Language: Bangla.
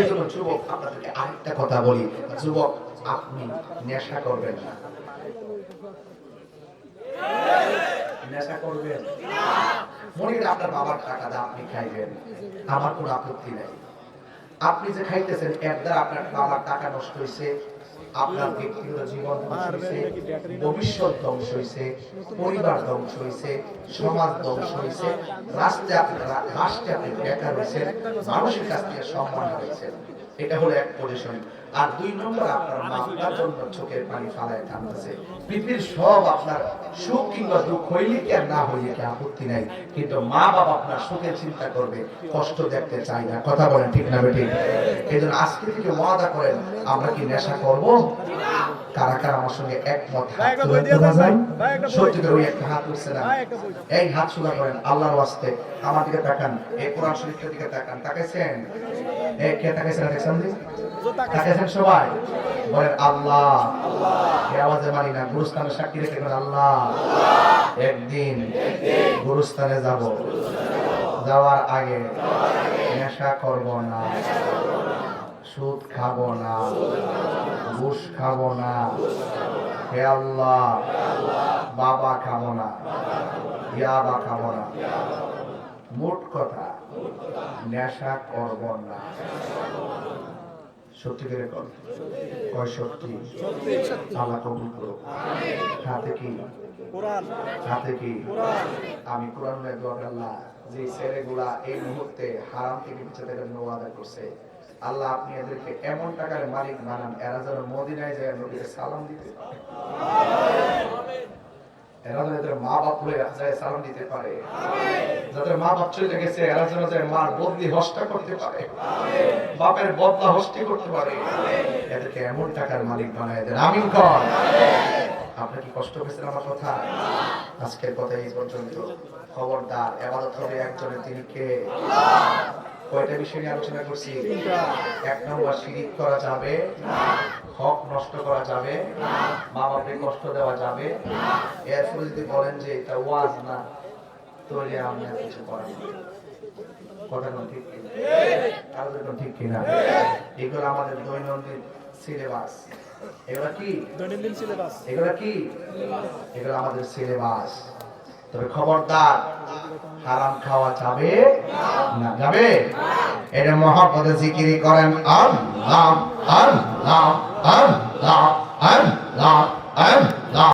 এই জন্য যুবক আপনাদেরকে আরেকটা কথা বলি, যুবক, আপনি নেশা করবেন না। নেশা করবেন? মনে আপনার বাবার টাকা দা আপনি খাইবেন। আমার কোনো আপত্তি নাই। আপনি যে খাইতেছেন, এর দ্বারা আপনার বাবার টাকা নষ্ট হয়েছে আপনার ব্যক্তিগত জীবন হয়েছে ভবিষ্যৎ ধ্বংস হয়েছে পরিবার ধ্বংস হয়েছে সমাজ ধ্বংস হয়েছে রাষ্ট্রে আপনি রাষ্ট্রে আপনি বেকার হয়েছেন মানুষের কাছ থেকে সম্মান হয়েছেন এটা হলো এক পজিশন আর দুই নম্বর আপনার মা আপনার জন্য চোখের পানি ফালায় থামতেছে, পৃথিবীর সব আপনার সুখ কিংবা দুঃখ হইলে কি আর না হইলে কি আপত্তি নাই। কিন্তু মা বাবা আপনার সুখের চিন্তা করবে, কষ্ট দেখতে চাই না। কথা বলেন ঠিক না বেটি এই জন্য আজকে থেকে ওয়াদা করেন, আমরা কি নেশা করব? কারা কারা আমার সঙ্গে একমত হাত তুলে তোলা যায় সত্যি করে ওই একটা হাত উঠছে না। এই হাত সোজা করেন আল্লাহর ওয়াস্তে। আমার দিকে তাকান। এই কোরআন শরীফের দিকে তাকান। তাকাইছেন? কে তাকাইছেন দেখছেন তাকাইছেন সবাই? বলেন আল্লাহ। এ আওয়াজে মানি না গুরুস্থানে সাক্ষী রেখে আল্লাহ। একদিন গুরুস্থানে যাব। যাওয়ার আগে নেশা করব না। খাব না। ঘুষ খাব না। হে আল্লাহ, বাবা খাব না। ইয়াবা খাব না। মোট কথা, নেশা করব না। সত্যি করে কর কয় সত্যি? আল্লাহ কবুল করো হাতে কি? হাতে কি? আমি কোরআন আল্লাহ, যে ছেলেগুলা এই মুহূর্তে হারাম থেকে বেঁচে থাকার করছে আল্লাহ আপনি এদেরকে এমন টাকার মালিক বানান এরা যেন মদিনায় যায় নবীকে সালাম দিতে এরা যেন এদের মা বাপ হয়ে যায় সালাম দিতে পারে। যাদের মা বাপ চলে গেছে এরা যেন যায় মার বদলি হস্তা করতে পারে। বাপের বদলা হস্তি করতে পারে। এদেরকে এমন টাকার মালিক বানায় দেন। আমিন কর। আপনার কি কষ্ট পেয়েছেন আমার কথা? আজকের কথা এই পর্যন্ত। খবরদার এবাদত হবে একজনের তিনি কে? কয়টা বিষয় নিয়ে আলোচনা করছি। এক নম্বর শিরিক করা যাবে। হক নষ্ট করা যাবে। মা বাপকে কষ্ট দেওয়া যাবে। এরপরে যদি বলেন যে এটা ওয়াজ না তাহলে আমি আর কিছু করার। কথা ঠিক কিনা? ঠিক কিনা? এগুলো আমাদের দৈনন্দিন সিলেবাস। এগুলো কি? দৈনন্দিন সিলেবাস। এগুলো কি? এগুলো আমাদের সিলেবাস। তবে খবরদার, হারাম খাওয়া যাবে না, যাবে? এটা মহাপদে জিকিরি করেন, আম আম আম আম আম আম আম আল্লাহ